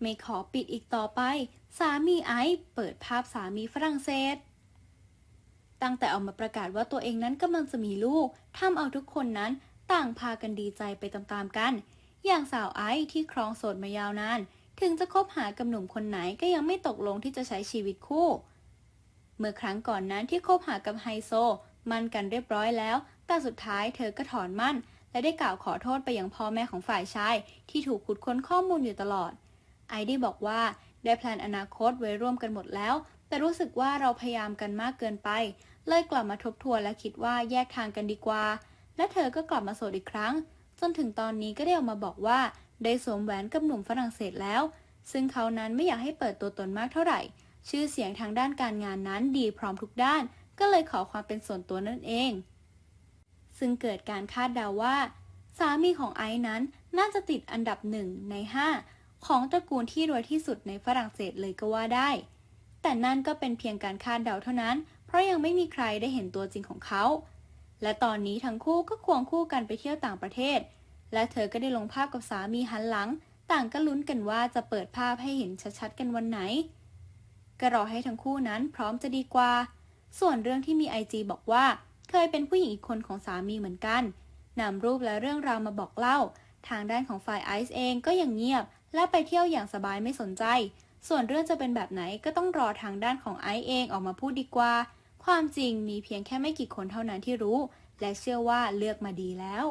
ไม่ขอปิดอีกต่อไป สามีไอซ์เปิดภาพสามีฝรั่งเศส ตั้งแต่ออกมาประกาศว่าตัวเองนั้นกำลังจะมีลูกทำเอาทุกคนนั้นต่างพากันดีใจไปตามๆกัน อย่างสาวไอซ์ที่ครองโสดมายาวนาน ถึงจะคบหากับหนุ่มคนไหนก็ยังไม่ตกลงที่จะใช้ชีวิตคู่ เมื่อครั้งก่อนนั้นที่คบหากับไฮโซ มั่นกันเรียบร้อยแล้ว แต่สุดท้ายเธอก็ถอนมั่น และได้กล่าวขอโทษไปยังพ่อแม่ของฝ่ายชาย ที่ถูกขุดค้นข้อมูลอยู่ตลอด ไอได้บอกว่าได้แพลนอนาคตไว้ร่วมกันหมดแล้ว แต่รู้สึกว่าเราพยายามกันมากเกินไป เลยกลับมาทบทวนและคิดว่าแยกทางกันดีกว่า และเธอก็กลับมาโสดอีกครั้ง จนถึงตอนนี้ก็ได้ออกมาบอกว่า ได้สวมแหวนกับหนุ่มฝรั่งเศสแล้ว ซึ่งเขานั้นไม่อยากให้เปิดตัวตนมากเท่าไหร่ ชื่อเสียงทางด้านการงานนั้นดีพร้อมทุกด้าน ก็เลยขอความเป็นส่วนตัวนั่นเอง ซึ่งเกิดการคาดเดาว่า สามีของไอซ์นั้นน่าจะติดอันดับหนึ่งในห้า ของตระกูลที่รวยที่สุดในฝรั่งเศสเลยก็ว่าได้ แต่นั่นก็เป็นเพียงการคาดเดาเท่านั้น เพราะยังไม่มีใครได้เห็นตัวจริงของเขา และตอนนี้ทั้งคู่ก็ควงคู่กันไปเที่ยวต่างประเทศ และเธอก็ได้ลงภาพกับสามีหันหลัง ต่างก็ลุ้นกันว่าจะเปิดภาพให้เห็นชัดๆกันวันไหน ก็รอให้ทั้งคู่นั้นพร้อมจะดีกว่า ส่วนเรื่องที่มีไอจีบอกว่า เคยเป็นผู้หญิงอีกคนของสามีเหมือนกันนำรูปและเรื่องราวมาบอกเล่า ทางด้านของฝ่ายไอซ์เองก็ยังเงียบ และไปเที่ยวอย่างสบายไม่สนใจ ส่วนเรื่องจะเป็นแบบไหนก็ต้องรอทางด้านของไอซ์เองออกมาพูดดีกว่า ความจริงมีเพียงแค่ไม่กี่คนเท่านั้นที่รู้ และเชื่อว่าเลือกมาดีแล้ว